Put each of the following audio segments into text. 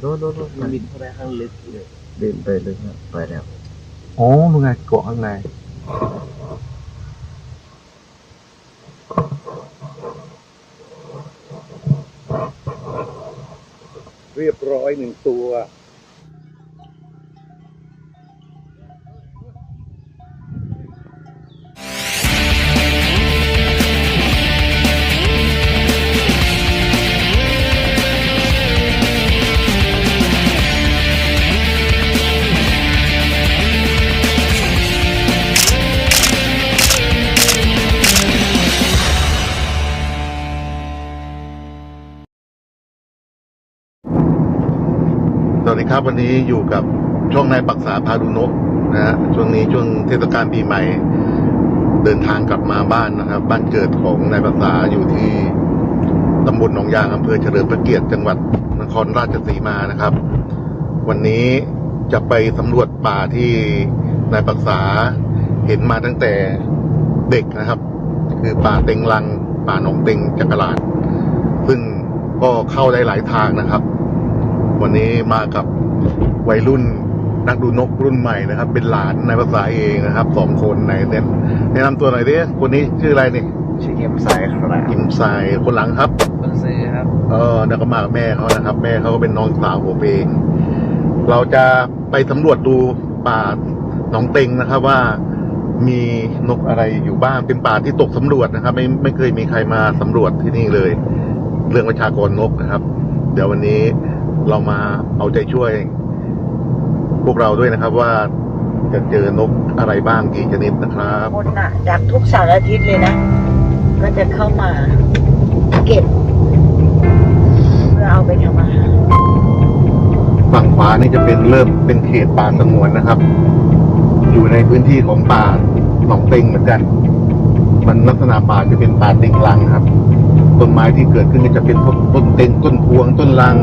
โน่นโน่นโน่นมันมีเข้าไปข้างลึกเลยเดินไปเลยครับไปแล้วอ๋อมึงไงเกาะข้างในเรียบร้อยหนึ่งตัว วัสดีครับวันนี้อยู่กับช่วงนายปักษาพาดูนกนะฮะช่วงนี้ช่วงเทศกาลปีใหม่ เดินทางกลับมาบ้านนะครับ บ้านเกิดของนายปักษาอยู่ที่ตำบลหนองยางอำเภอเฉลิมพระเกียรติจังหวัดนครราชสีมานะครับ วันนี้จะไปสำรวจป่าที่นายปักษาเห็นมาตั้งแต่เด็กนะครับ คือป่าเต็งลัง ป่าหนองเต็งจักรลาด ซึ่งก็เข้าได้หลายทางนะครับ วันนี้มากับ วัยรุ่นนักดูนกรุ่นใหม่นะครับ เป็นหลานนายภาษาเองนะครับสองคนไหนเน้นแนะนำตัวหน่อยดิคนนี้ชื่ออะไรนี่ชื่อเอ็มไซครับกิมไซคนหลังครับคนซื้อครับ เออแล้วก็มากับแม่เขานะครับ แม่เขาก็เป็นน้องสาวผมเอง เราจะไปสำรวจดูป่าหนองเต็งนะครับว่ามีนกอะไรอยู่บ้างเป็นป่าที่ตกสำรวจนะครับ ไม่ไม่เคยมีใครมาสำรวจที่นี่เลย เรื่องประชากรนกนะครับ เดี๋ยววันนี้เรามาเอาใจช่วย พวกเราด้วยนะครับว่าจะเจอนกอะไรบ้างกี่ชนิดนะครับ คนน่ะดักทุกเสาร์อาทิตย์เลยนะ ก็จะเข้ามาเก็บ เพื่อเอาไปทำอาหารฝั่งขวานี่จะเป็นเริ่มเป็นเขตป่าสงวนนะครับ อยู่ในพื้นที่ของป่าหนองเต็งเหมือนกัน มันลักษณะป่าจะเป็นป่าเต็งรังครับ ต้นไม้ที่เกิดขึ้นก็จะเป็นพวกต้นเต็งต้นพวงต้นรัง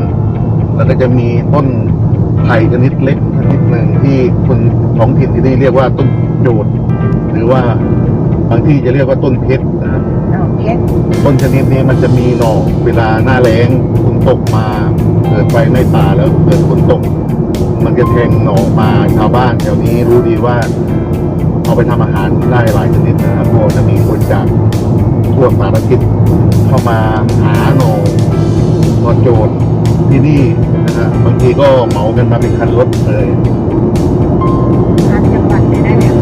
แล้วก็จะมีต้นไผ่ชนิดเล็กชนิดหนึ่งที่คนท้องถิ่นที่นี่เรียกว่าต้นโจดหรือว่าบางที่จะเรียกว่าต้นเพชรนะครับเอาเค็ดต้นชนิดนี้มันจะมีหน่อเวลาหน้าแล้งฝนตกมาเกิดไฟในป่าแล้วเกิดฝนตก มันจะแทงหน่อมาชาวบ้านแถวนี้รู้ดีว่าเอาไปทำอาหารได้หลายชนิดนะครับเพราะว่าจะมีคนจาก ทั่วสารทิศเข้ามาหาหน่อหน่อโจรที่นี่นะฮะบางทีก็เหมากันมาเป็นคันรถเลยทางจังหวัดเลยนะเนี่ย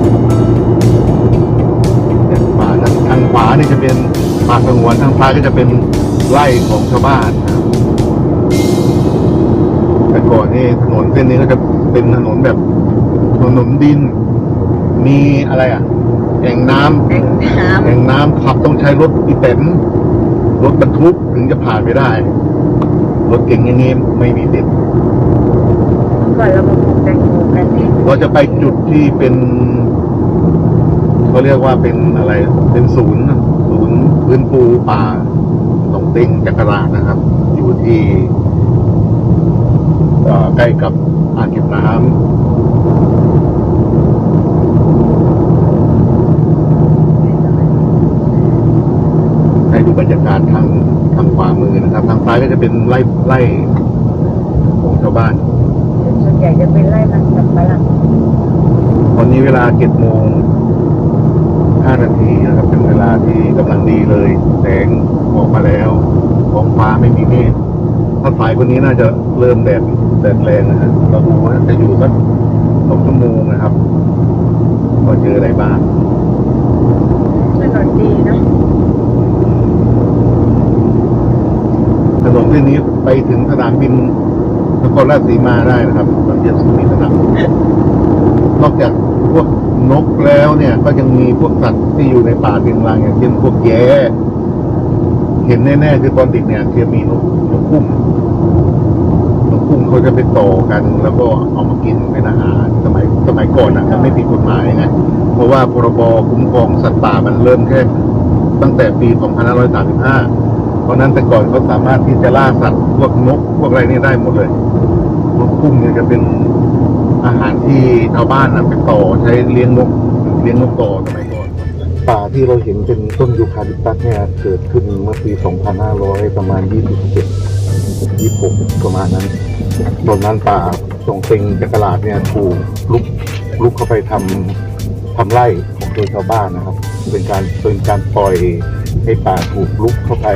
ป่าทางทางขวานี่จะเป็นป่าสงวนทางซ้ายก็จะเป็นไร่ของชาวบ้านนะครับแต่ก่อนนี่ถนนเส้นนี้ก็จะเป็นถนนแบบถนนดิน มีอะไรอะ แอ่งน้ำ แอ่งน้แอ่งน้ำขับต้องใช้รถอีเต็มรถบรรทุกถึงจะผ่านไปได้ รถเก่งอย่างนี้ไม่มีติดำก่อนเรามาปลูกแตงโมกันเนี่ยเราจะไปจุดที่เป็นเขาเรียกว่าเป็นอะไร เป็นศูนย์น่ะศูนย์พื้นปูป่าหนองเต็งจักรราชนะครับ อยู่ที่เอ่อใกล้กับอ่างเก็บน้ำให้ดูบรรยากาศทางทางขวามือนะครับ ทางซ้ายก็จะเป็นไร่ไร่ของชาวบ้าน ส่วนใหญ่จะเป็นไร่มันสับปะหลังตอนนี้เวลาเจ็ดโมงห้านาทีนะครับ เป็นเวลาที่กำลังดีเลย แสงออกมาแล้วท้องฟ้าไม่มีเมฆถ้าสายคนนี้น่าจะเริ่มแดดแดดแรงนะฮะเราดูว่าจะอยู่สักสองชั่วโมงนะครับว่าเจออะไรบ้างถนนดีเนาะ นนเส้นนี้ไปถึงสนามบินนครราชสีมาได้นะครับตอนเทียบมีสนามนอกจากพวกนกแล้วเนี่ย ก็ยังมีพวกสัตว์ที่อยู่ในป่าเพียงรังอย่างเช่นพวกแย้เห็นแน่ๆคือตอนเด็กเนี่ยจะมีนกนกคุ้มนกคุ้มเขาจะไปต่อกัน แล้วก็เอามากินเป็นอาหารสมัยสมัยก่อนนะมันไม่ผิดกฎหมายไงเพราะว่าพรบคุ้มครองสัตว์ป่ามันเริ่มแค่ตั้งแต่ปี 2535 เพราะนั้นแต่ก่อนเขาสามารถที่จะล่าสัตว์พวกนกพวกอะไรนี่ได้หมดเลยนกคุ้มเนี่ยจะเป็นอาหารที่ชาวบ้านนะไปต่อใช้เลี้ยงนกเลี้ยงนกต่อสมัยก่อนป่าที่เราเห็นเป็นต้นยูคาลิปตัสเนี่ยเกิดขึ้นเมื่อปี 2500 ประมาณ 27ยี่หกประมาณนั้น ตอนนั้นป่าตรงเต็งจักรลาดเนี่ยถูกลุกลุกเข้าไปทำทำไร่ของโดยชาวบ้านนะครับ เป็นการเป็นการปล่อย ให้ป่าถูกลุกเข้าไป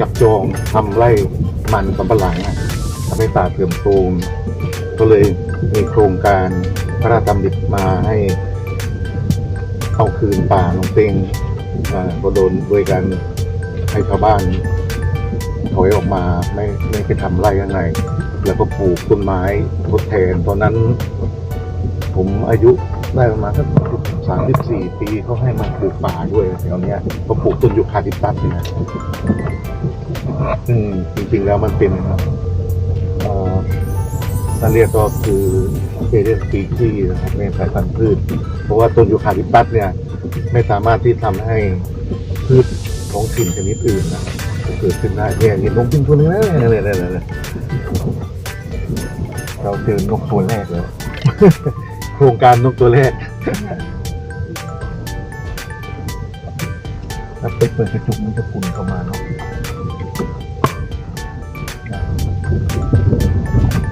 จับจองทำไร่มันสำปะหลังอะทำให้ป่าเสื่อมโทรมก็เลยมีโครงการพระราชดำริมาให้เอาคืนป่าลงเต็งก็โดนโดยการให้ชาวบ้านถอยออกมาไม่ไม่ไปทำไร่ยังไงแล้วก็ปลูกต้นไม้ทดแทนตอนนั้น ผมอายุ ได้ประมาณสักสามสิบสี่ปีเขาให้มาปลูกป่าด้วยแถวเนี้ยก็ปลูกต้นยูคาลิปตัสเนี่ยนะซึ่งจริงๆแล้วมันเป็นเอ่อท่านเรียกก็คือเอเดนสปีชีนะครับเป็นสายพันธุ์พืช เพราะว่าต้นยูคาลิปตัสเนี่ย ไม่สามารถที่ทำให้พืชท้องถิ่นชนิดอื่นนะครับเกิดขึ้นได้เนี่ยเห็นนกบินตัวนึงแล้วเนี่ยเนี่ยเนี่ยเนี่ยเราเจอนกตัวแรกเลย โครงการนกตัวแรกถ้าไปเปิดกระจกมันจะฝุ่นเข้ามาเนาะ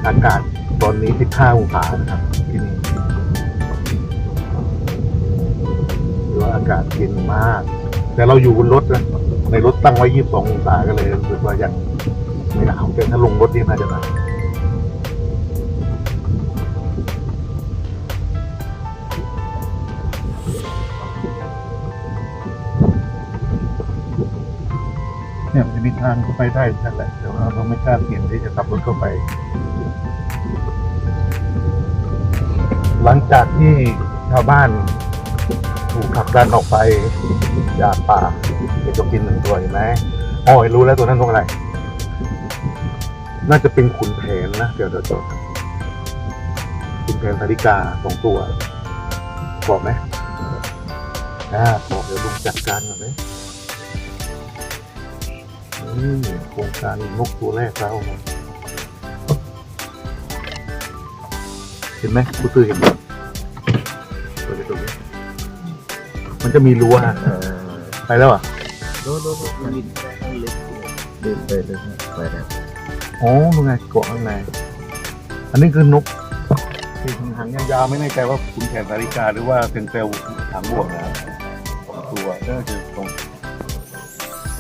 อากาศตอนนี้15องศานะครับที่นี่หรือว่าอากาศเย็นมาก แต่เราอยู่บนรถนะในรถตั้งไว้ 22 องศาก็เลยรู้สึกว่ายังไม่หนาวแต่ถ้าลงรถนี่น่าจะหนาว มีทางเข้าไปได้นั่นแหละแต่ว่าเราไม่กล้าเปลี่ยนที่จะขับรถเข้าไป หลังจากที่ชาวบ้านถูกผลักดันออกไปจากป่าเป็นตัวกินหนึ่งตัวเห็นไหมอ๋อรู้แล้วตัวนั้นตัวอะไร น่าจะเป็นขุนแผนนะเดี๋ยวเดี๋ยวจดขุนแผนสาริกาสองตัวบอกไหมอ่าบอกเดี๋ยวลุงจัดการก่อนไหม อืมโครงการนกตัวแรกแล้วนะเห็นไหมคุณตื้อเห็นไหมตัวนี้ตัวนี้มันจะมีรั้วเออไปแล้วอะโน้ตโน้ตโน้ตมันลิตค่อนข้างลึกเลยดึงไปลึกนะไปแล้วอ๋อนู่นไงเกาะข้างในอันนี้คือนกที่หางยาวๆไม่แน่ใจว่าคุณแขนสาริกาหรือว่าเป็นเซลล์หางบวกนะครับตัวก็คือตรง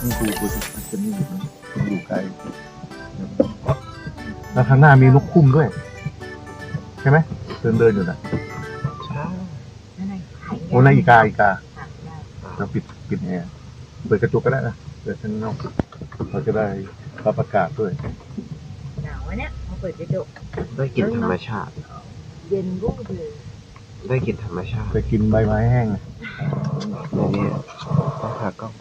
นี่ดูดูสิมัน จะมีอยู่นะคุณอยู่ไกลแล้วข้างหน้ามีนกคุ้มด้วย ใช่ไหมเดินเดินๆอยู่นะใช่นั่นไงโอ้นายอีกาอีกาหางยาวเราปิดปิดแอร์เปิดกระจกก็ได้นะเปิดข้างนอกเราจะได้รับอากาศด้วยหนาวอะเนี่ยมาเปิดกระจกได้กลิ่นธรรมชาติ เย็นรูปเลยได้กลิ่นธรรมชาติไปกินใบไม้แห้งในนี้ต้องหากล้อง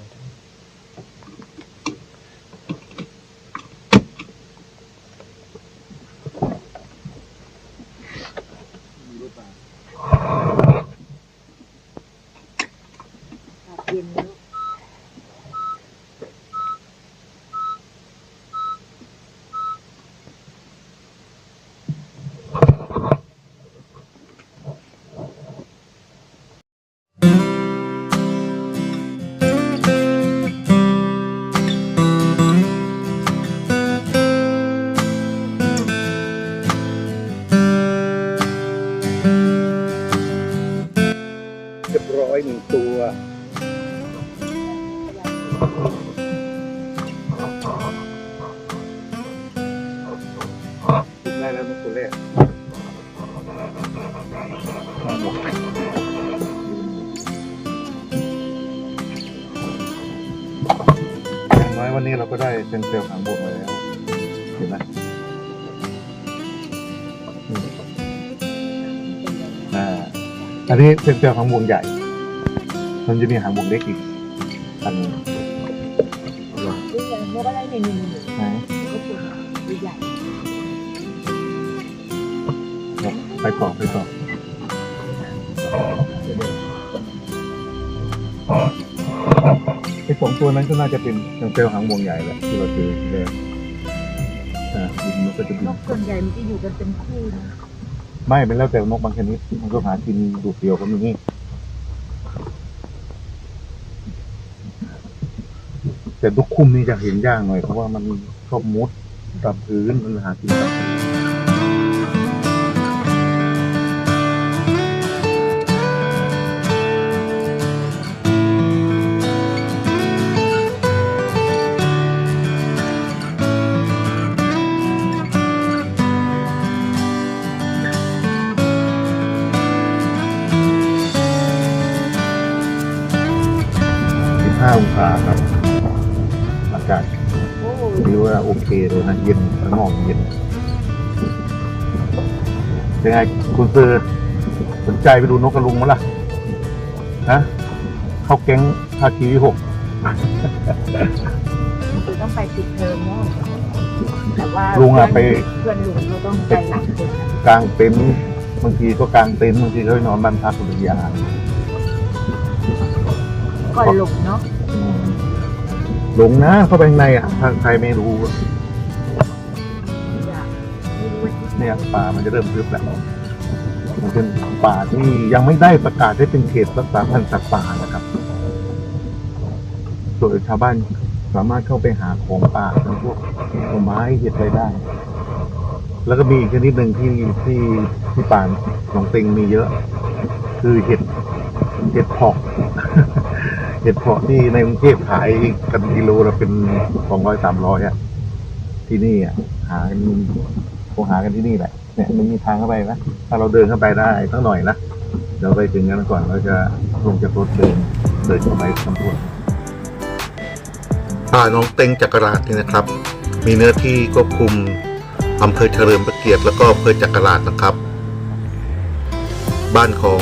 รียบร้อยหนึ่งตัว ได้แล้วนกตัวแรกอย่างน้อยวันนี้เราก็ได้เป็นเซลล์หางบวกมาแล้ว นนี้เป็นเซลล์หางวงใหญ่ มันจะมีหางวงเล็กอีกอันหนึงนี่ไงนกอะไรเนี่ยนี่นี่ไหนก็ตัวใหญ่ไปต่อไปต่อไอ้สองตัวนั้นก็น่าจะเป็นเซลล์หางวงใหญ่แหละที่เราเจอทีแรกอ่าบินมันก็จะบินนกส่วนใหญ่มันจะอยู่กันเป็นคู่นะ ไม่เป็นแล้วแต่นกบางชนิดมันก็หากินดูดเดียวก็มีแต่แต่นกคุ้มนี่จะเห็นยากหน่อยเพราะว่ามันชอบมุดตามพื้นมันหากินตามพื้น เคเลยนะเย็นข้างนอกเย็นเป็นไงคุณซื้อสนใจไปดูนกกระลุงมั้ยล่ะฮะเข้าแก๊งภาคีวิหกคือต้องไปปิดเทอมเนาะแต่ว่าลุงอะไปเพื่อนลุงเขาต้องไปหลังคนนะกลางเต็นท์บางทีก็กลางเต็นท์บางทีก็ไปนอนบ้านพักอุทยานก่อนลุงเนาะอืมหลงนะเข้าไปข้างในอะถ้าใครไม่รู้ เนี่ยป่ามันจะเริ่มทึบแล้วมันเป็นป่าที่ยังไม่ได้ประกาศให้เป็นเขตรักษาพันธุ์สัตว์ป่านะครับส่วนชาวบ้านสามารถเข้าไปหาของป่าพวกผลไม้เห็ดอะไรได้ แล้วก็มีอีกชนิดหนึ่งที่ที่ที่ป่าหนองเต็งมีเยอะ คือเห็ดเห็ดเพาะเห็ดเพาะที่ในกรุงเทพขายกันกิโลละเป็นสองร้อยสามร้อยอะที่นี่อะหากัน คงหากันที่นี่แหละ เนี่ยมันมีทางเข้าไปนะถ้าเราเดินเข้าไปได้สักหน่อยนะเดี๋ยวไปถึงกันก่อนเราจะลงจากรถเดินเดินเข้าไปสำรวจป่าน้องเต็งจักราชนี่นะครับ มีเนื้อที่ควบคุมอำเภอเฉลิมพระเกียรติแล้วก็อำเภอจักราชนะครับ บ้านของ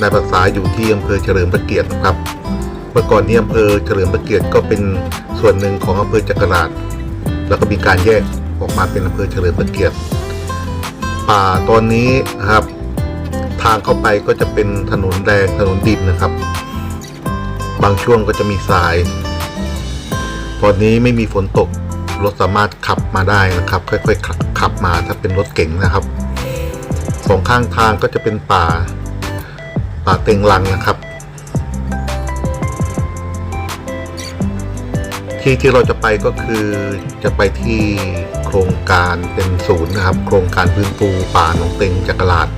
นายภาษาอยู่ที่อำเภอเฉลิมพระเกียรตินะครับ เมื่อก่อนนี้อำเภอเฉลิมพระเกียรติก็เป็นส่วนหนึ่งของอำเภอจักราชแล้วก็มีการแยก ออกมาเป็นอำเภอเฉลิมพระเกียรติป่าตอนนี้นะครับ ทางเข้าไปก็จะเป็นถนนแดงถนนดินนะครับ บางช่วงก็จะมีทราย ตอนนี้ไม่มีฝนตกรถสามารถขับมาได้นะครับ ค่อยๆขับขับมาถ้าเป็นรถเก๋งนะครับสองข้างทางก็จะเป็นป่าป่าเต็งลังนะครับ ที่ที่เราจะไปก็คือจะไปที่โครงการเป็นศูนย์นะครับ โครงการพื้นฟูป่าหนองเต็งจักราด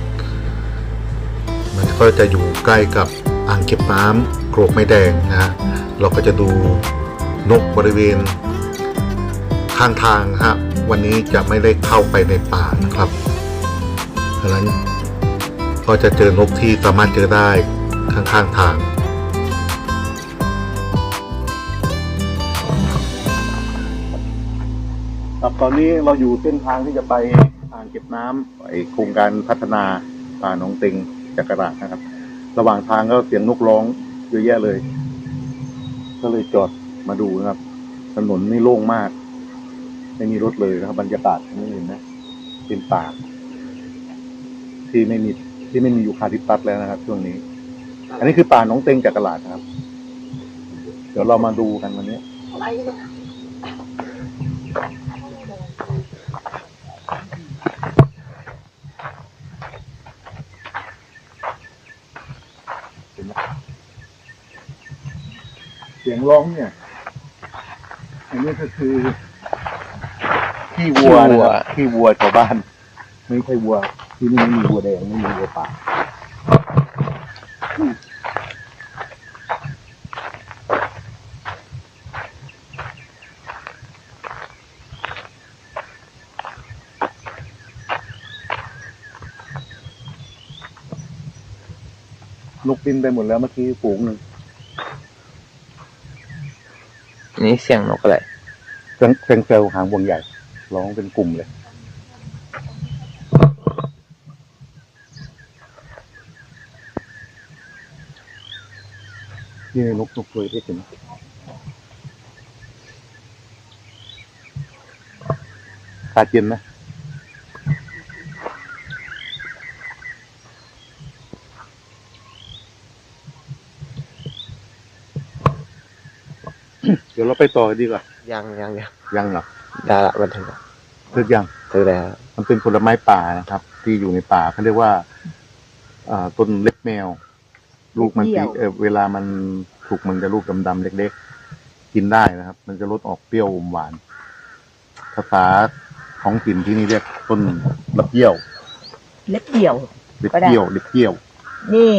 มันก็จะอยู่ใกล้กับอ่างเก็บน้ำโกรกไม้แดงนะฮะเราก็จะดูนกบริเวณข้างทางนะฮะวันนี้จะไม่ได้เข้าไปในป่านะครับดังนั้นก็จะเจอนกที่สามารถเจอได้ข้างๆทาง ตอนนี้เราอยู่เส้นทางที่จะไปอ่างเก็บน้ำไอโครงการพัฒนาป่าหนองเต็งจักราชนะครับ ระหว่างทางก็เสียงนกร้องเยอะแยะเลย ก็เลยจอดมาดูนะครับ ถนนนี่โล่งมาก ไม่มีรถเลยนะครับ บรรยากาศไม่เห็นนะเป็นป่าที่ไม่มีที่ไม่มียูคาลิปตัสแล้วนะครับ ช่วงนี้ อันนี้คือป่าหนองเต็งจักราชนะครับ เดี๋ยวเรามาดูกันวันนี้ งร้องเนี่ย อันนี้ก็คือขี้วัวนะครับขี้วัวชาวบ้าน ไม่ใช่วัว ที่นี่ไม่มีวัวแดงไม่มีวัวป่าลูกบินไปหมดแล้วเมื่อกี้ฝูงหนึ่ง อั นนี้เสียงนกอะไรเซงเซงเซลหางวงใหญ่ร้องเป็นกลุ่มเลย นี่นกนกเคยได้เห็นอากาศเย็นไหมเดี๋ยวเรา ไปต่อกันดีกว่ายังยังยังยังเหรอได้ละบันทึกเลิกยังซื้อแล้วมันเป็นผลไม้ป่านะครับ ที่อยู่ในป่าเขาเรียกว่าอ่าต้นเล็บแมว ลูกมันสีเอ่อเวลามันถูกมันจะลูกดำๆเล็กกินได้นะครับ มันจะลดออกเปรี้ยวอมหวาน ภาษาท้องถิ่นที่นี่เรียกต้นลับเยี่ยวเล็บเดี่ยว เล็บก็ได้เยี่ยวเล็บเยี่ยวนี่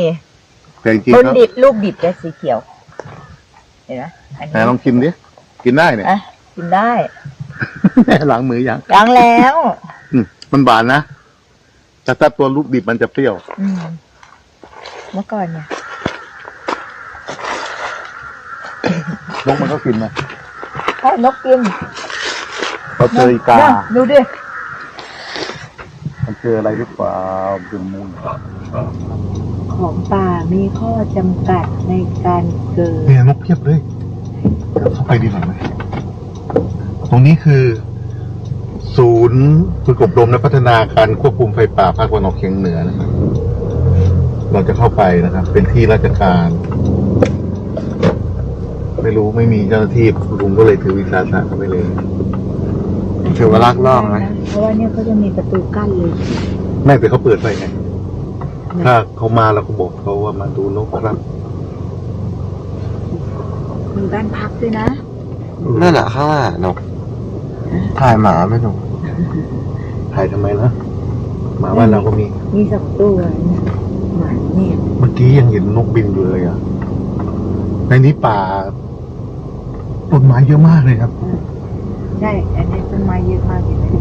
แต่จริงต้ๆนแล้วดิบลูกดิบจะสีเขียว เห็นไหมอันไหนนี้ลองชิมดิ กินได้เนี่ย อะกินได้ล้างมือยัง ล้างแล้วอืมมันหวานนะ แต่ถ้าตัวลูกดิบมันจะเปรี้ยว อืมเมื่อก่อนเนี่ย นกมันก็กินนะให้นกกินเราเจออีกาเนี่ยดูดิ มันเจออะไรหรือเปล่าเป็นมูลของป่ามีข้อจำกัดในการเกิดเนี่ยนกเพียบเลย เดี๋ยวเข้าไปดีหน่อยไหมตรงนี้คือ ศูนย์ฝึกอบรมและพัฒนาการควบคุมไฟป่าภาคตะวันออกเฉียงเหนือนะครับเราจะเข้าไปนะครับ เป็นที่ราชการ ไม่รู้ไม่มีเจ้าหน้าที่ลุงก็เลยถือวิสาสะเข้าไปเลยถือว่าลักลอบไหมเพราะว่าเนี่ยเขาจะมีประตูกั้นเลยไม่แต่เขาเปิดไปไงถ้าเขามาเราก็บอกเขาว่ามาดูนกครับ มีบ้านพักด้วยนะ นั่นแหละข้างหน้านกถ่ายหมาไหม่หนูถ่ายทำไมนะหมาบ้านเราก็มี มีสักตัวนะหมาเนี่ยเมื่อกี้ยังเห็นนกบินอยู่เลยอะ ในนี้ป่าต้นไม้เยอะมากเลยครับ ใช่อันนี้ต้นไม้เยอะมากเลยนะ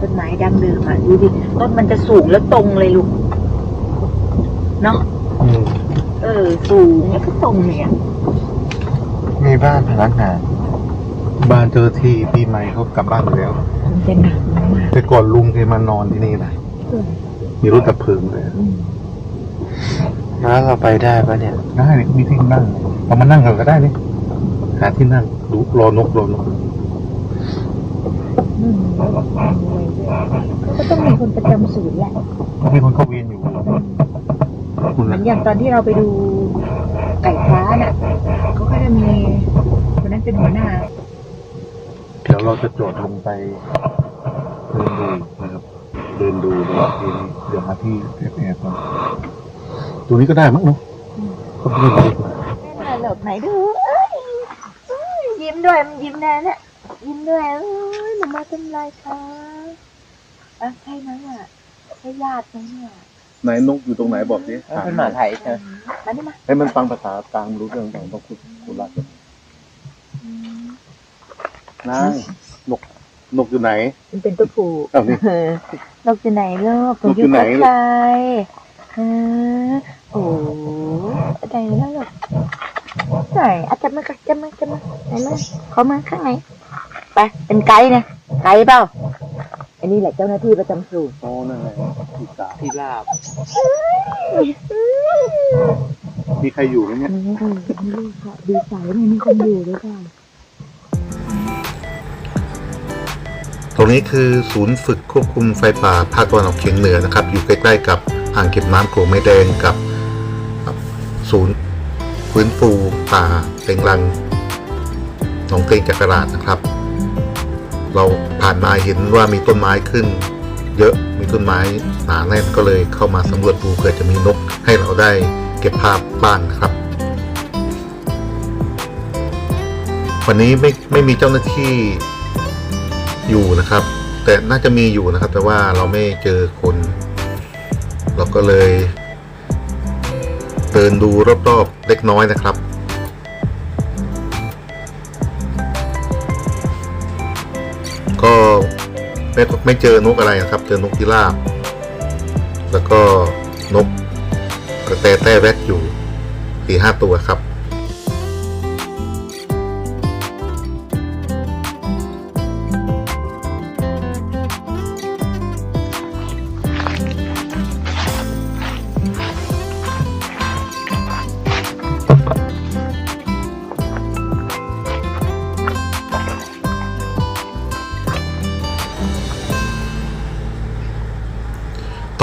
ต้นไม้ดังเดิมอะดูดิต้นมันจะสูงแล้วตรงเลยลูกเนาะอืม เออ สูงแล้วก็ตรงเลยอะ มีบ้านพนักงาน บ้านเจอที่ปีใหม่เขากลับบ้านไปแล้วมันจะหนักมากแต่ก่อนลุงเคยมานอนที่นี่นะมีรถดับเพลิงเลยอืมแล้วเราไปได้ปะเนี่ยได้เลยเขามีที่นั่งเรามานั่งกันก็ได้นี่หาที่นั่งดูรอนกรอนกอืมแล้วแบบมีอะไรด้วยเขาก็ต้องมีคนประจำศูนย์แหละเขามีคนเข้าเวียนอยู่คุณเหมืนะอนอย่างตอนที่เราไปดูไก่ฟ้าน่ะ เขาก็จะมีคนนั้นเป็นหัวหน้า เดี๋ยวเราจะจอดลงไปเดินดูนะครับ เดินดูดูทีนี้เดี๋ยวหาที่แอบๆก่อนตัวนี้ก็ได้มั้งเนาะก็ไม่ได้ดีกว่าแม่หลบไหนดูเอ้ยเอ้ยยิ้มด้วยมันยิ้มแน่เนี่ยยิ้มด้วยเอ้ยหนูมาทำไรคะอะใช่ไหมอะใช่ญาติไหมเนี่ย ไหนนกอยู่ตรงไหนบอกดิเป็นหมาไทยใช่ไหมมานี่มาให้มันฟังภาษากลางรู้เรื่องของต้องคุยคุยรักกันอืมนางนกนกอยู่ไหน มันเป็นตัวผู้อ้าวนี่เออนกอยู่ไหนลูกนกอยู่ไหนลูกใครเออโอ้ไหนแล้วลูกไหนอาจจะมาจับมาจับมาไหนมาเขามาข้างไหน ไป เป็นไกด์นะ ไกด์เปล่า อันนี้แหละเจ้าหน้าที่ประจำศูนย์โอ้นั่นไงอีกาที่ลาบ มีใครอยู่ไหมเนี่ยไม่รู้ไม่รู้ค่ะดีใจไม่มีคนอยู่ด้วยค่ะตรงนี้คือศูนย์ฝึกควบคุมไฟป่าภาคตะวันออกเฉียงเหนือนะครับ อยู่ใกล้ๆกับอ่างเก็บน้ำโขงไม้แดงกับศูนย์ฟื้นฟูป่าเต็งรังหนองเต็งจักราดนะครับ เราผ่านมาเห็นว่ามีต้นไม้ขึ้น เยอะมีต้นไม้หนาแน่นก็เลยเข้ามาสำรวจดูเผื่อจะมีนกให้เราได้เก็บภาพบ้างนครับ วันนี้ไม่ไม่มีเจ้าหน้าที่อยู่นะครับ แต่น่าจะมีอยู่นะครับ แต่ว่าเราไม่เจอคน เราก็เลย เดินดูรอบๆเล็กน้อยนะครับ ก็ไม่ไม่เจอนกอะไรนะครับ เจอนกพิราบ แล้วก็นกกระแตแต้แวดอยู่สี่ห้าตัวครับ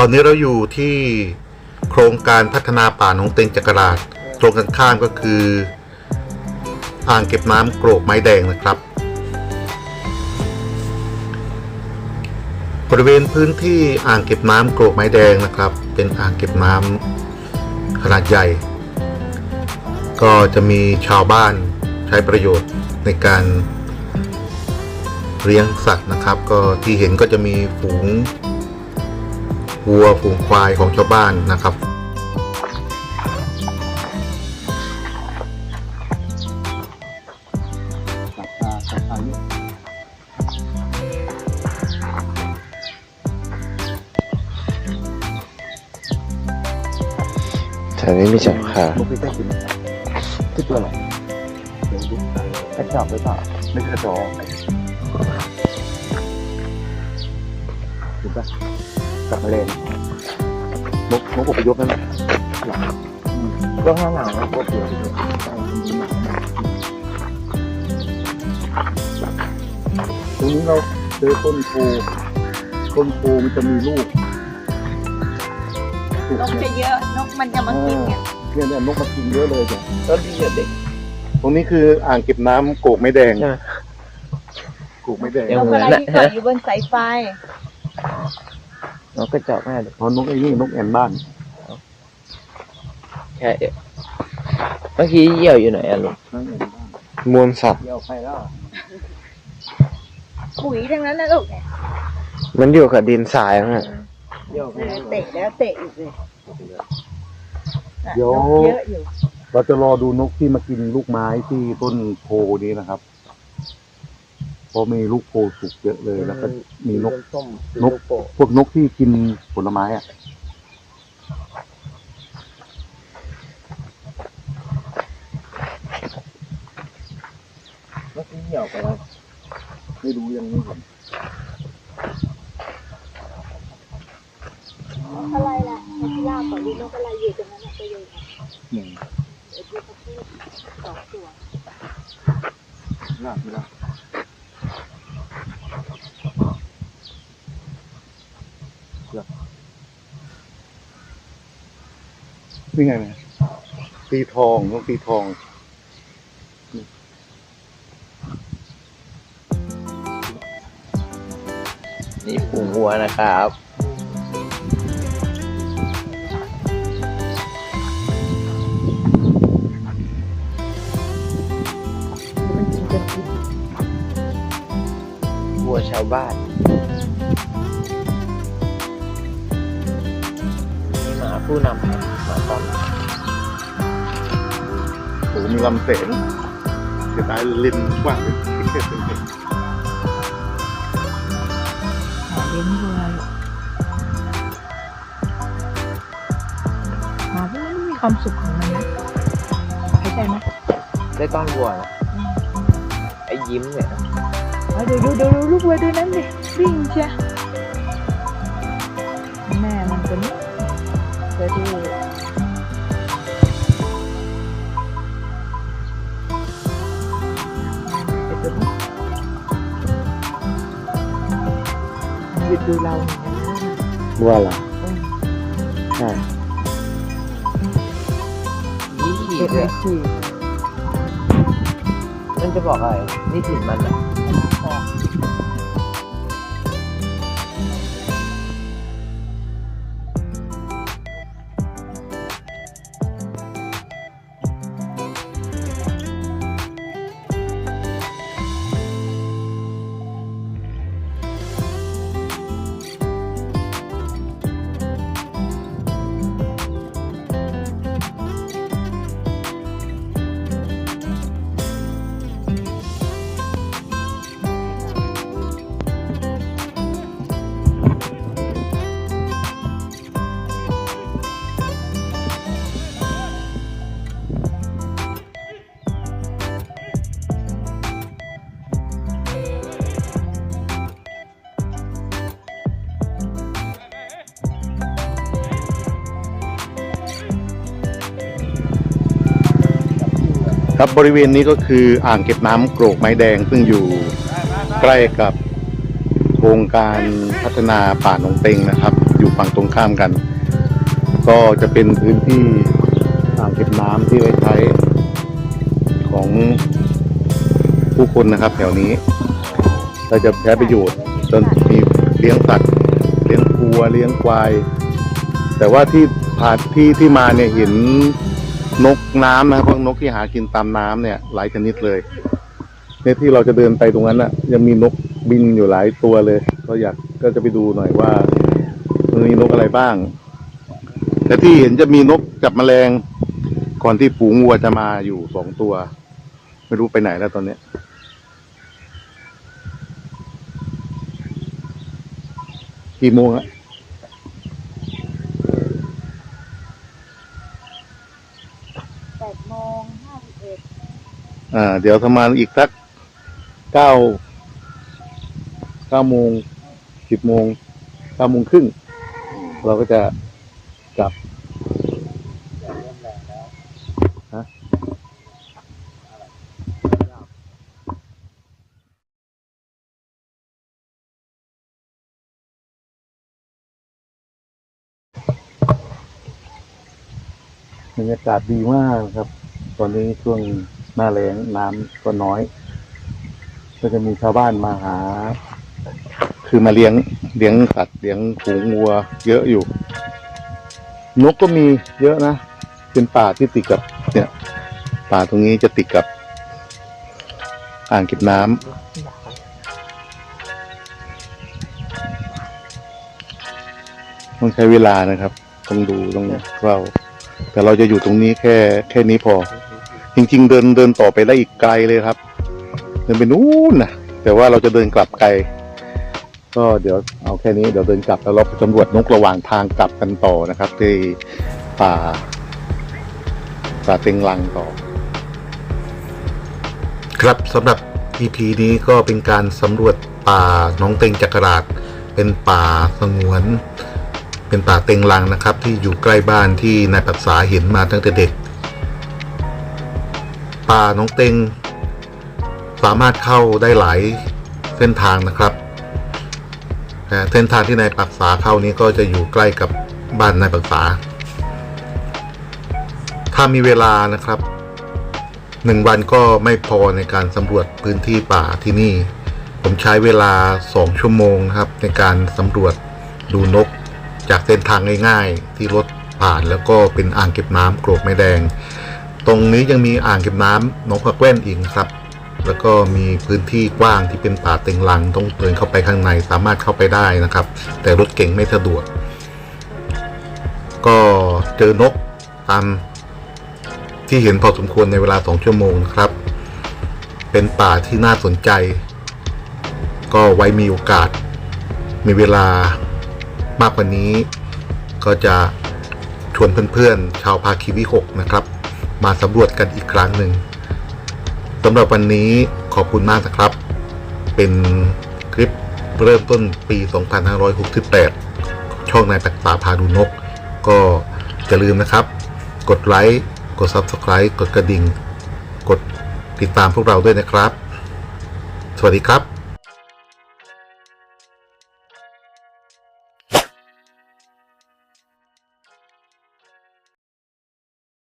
อนนี้เราอยู่ที่โครงการพัฒนาป่าหนองเต็งจักราชตรงกันข้ามก็คือ อ่างเก็บน้ำโกรกไม้แดงนะครับ บริเวณพื้นที่อ่างเก็บน้ำโกรกไม้แดงนะครับ เป็นอ่างเก็บน้ำขนาดใหญ่ ก็จะมีชาวบ้านใช้ประโยชน์ในการเลี้ยงสัตว์นะครับ ก็ที่เห็นก็จะมีฝูง วัวฝูงควายของชาวบ้านนะครับตัดตาตัดตาเนี่ยแถวนี้มีจับค่ะลูกพี่แค่กินที่ตัวอะไรเดี๋ยวดูกระจอกหรือเปล่าไม่ใช่กระจอกถูกปะ กลับมาเลยนกนกอพยพนั่นแหละก็ข้างหลังก็ปวดหัวตรงนี้เราเจอต้นโพต้นโพมันจะมีลูกนกจะเยอะ นกมันจะมากินเนี่ยเนี่ยเนี่ยนกมากินเยอะเลยจ้ะก็ดีอะเด็ก ตรงนี้คืออ่างเก็บน้ำโกกไม่แดงใช่ไหมโกกไม่แดงยันงกเหมือะอนไรแหละที่เกาะอยู่บนสายไฟ นกกระจอกแม่เด็กเพราะนกไอ้นี่นกแอ่นบ้านแค่เมื่อกี้เหยี่ยวอยู่ไหนอะลุงนั่นแอ่นบ้านมวลสัตว์ เดี๋ยวไปแล้วปุ๋ยทั้งนั้นนะลูกเนี่ยมันอยู่กับดินทรายนะเหยี่ยวเออเตะแล้วเตะอีกเลยอะเดี๋ยว นกเยอะอยู่ เราจะรอดูนกที่มากินลูกไม้ที่ต้นโพนี้นะครับเพ ราะมีลูกโพสุกเยอะเลยแล้วก็มีนก ส้มนกพวกนกที่กินผลไม้อะเมื่อกี้เหยี่ยวไปแล้วไม่รู้ยังไม่เห็นอะไรล่ะนกพิราบกับลูกนกอะไรอยู่ตรงนั้นน่ะไปเลยค่ะหนึ่งเดี๋ยวดูเขาพูดสองตัว ลาบไม่ได้ นี่ไงเนี่ยตีทองนกตีทองนี่ฝูงวัวนะครับวัวชาวบ้าน ผู้นำครับหมาต้อมโอ้โหมีลำแสงเสียดายลินกว้างเป็นเส้นเป็นเส้นหาเลี้ยงวัวหมาพวกนี้มันมีความสุขของมันนะเข้าใจไหมได้ต้อนวัวนะไอ้ยิ้มเนี่ยนะเอาเดี๋ยวดูเดี๋ยวดูลูกวัวดูนั้นดิวิ่งเชียแม่มันตัวนี้ ดดูเราเหมือนกันนะว่าอะไรอืมใช่ยี่ขีเก็ดบเลไว้ยขี่มันจะบอกอะไรนี่ถิ่นมันอะ ครับบริเวณนี้ก็คืออ่างเก็บน้ำโกรกไม้แดง ซึ่งอยู่ใกล้กับโครงการพัฒนาป่าหนองเต็งนะครับ อยู่ฝั่งตรงข้ามกัน ก็จะเป็นพื้นที่อ่างเก็บน้ำที่ไว้ใช้ของผู้คนนะครับ แถวนี้เราจะใช้ประโยชน์จนมีเลี้ยงสัตว์เลี้ยงวัวเลี้ยงควาย แต่ว่าที่ผ่านที่ที่มาเนี่ยเห็น นกน้ำนะครับพวกนกที่หากินตามน้ำเนี่ย หลายชนิดเลยในที่เราจะเดินไปตรงนั้นอะ ยังมีนกบินอยู่หลายตัวเลย ก็อยากก็จะไปดูหน่อยว่ามันมีนกอะไรบ้าง แต่ที่เห็นจะมีนกจับแมลงก่อนที่ฝูงวัวจะมาอยู่สองตัว ไม่รู้ไปไหนแล้วตอนเนี้ยกี่โมงอะ แปดโมงห้าสิบเอ็ด อ่า เดี๋ยวประมาณอีกสักเก้าเก้าโมงสิบโมงเก้าโมงครึ่งเราก็จะกลับบรรยากาศดีมากครับ ตอนนี้ช่วง หน้าแล้งน้ำก็น้อย ก็จะมีชาวบ้านมาหา คือมาเลี้ยงเลี้ยงสัตว์เลี้ยงฝูงวัว เยอะอยู่ นกก็มีเยอะนะ เป็นป่าที่ติดกับ เนี่ย ป่าตรงนี้จะติดกับ อ่างเก็บน้ำต้องใช้เวลานะครับ ต้องดูต้องเฝ้า แต่เราจะอยู่ตรงนี้แค่แค่นี้พอ จริง ๆ เดินเดินต่อไปได้อีกไกลเลยครับ เดินไปนู้นนะแต่ว่าเราจะเดินกลับไกล ก็เดี๋ยวเอาแค่นี้เดี๋ยวเดินกลับแล้วเราสำรวจนกระหว่างทางกลับกันต่อนะครับที่ป่าป่าเต็งลังต่อ ครับสำหรับ EP นี้ก็เป็นการสำรวจป่าน้องเต็งจักราดเป็นป่าสงวน เป็นป่าเต็งลังนะครับ ที่อยู่ใกล้บ้านที่นายปักษาเห็นมาตั้งแต่เด็ก ป่าน้องเต็ง สามารถเข้าได้หลายเส้นทางนะครับเส้นทางที่นายปักษาเข้านี้ก็จะอยู่ใกล้กับบ้านนายปักษา ถ้ามีเวลานะครับหนึ่งวันก็ไม่พอในการสำรวจพื้นที่ป่าที่นี่ ผมใช้เวลาสองชั่วโมงนะครับ ในการสำรวจดูนกจากเส้นทางง่าย ๆ ที่รถผ่านแล้วก็เป็นอ่างเก็บน้ำโกรกไม้แดง ตรงนี้ยังมีอ่างเก็บน้ำนกพะแก้นอีกนะครับ แล้วก็มีพื้นที่กว้างที่เป็นป่าเต็งลังต้องเดินเข้าไปข้างในสามารถเข้าไปได้นะครับ แต่รถเก่งไม่สะดวก ก็เจอนกตามที่เห็นพอสมควรในเวลาสองชั่วโมงนะครับ เป็นป่าที่น่าสนใจ ก็ไว้มีโอกาส มีเวลามากกว่านี้ ก็จะชวนเพื่อนๆ ชาวภาคีวิหกนะครับ มาสำรวจกันอีกครั้งหนึ่งสำหรับวันนี้ขอบคุณมากนะครับ เป็นคลิปเริ่มต้นปี 2568 ช่องนายปักษาพาดูนก ก็อย่าลืมนะครับ กดไลค์กด Subscribe กดกระดิ่ง กดติดตามพวกเราด้วยนะครับ สวัสดีครับ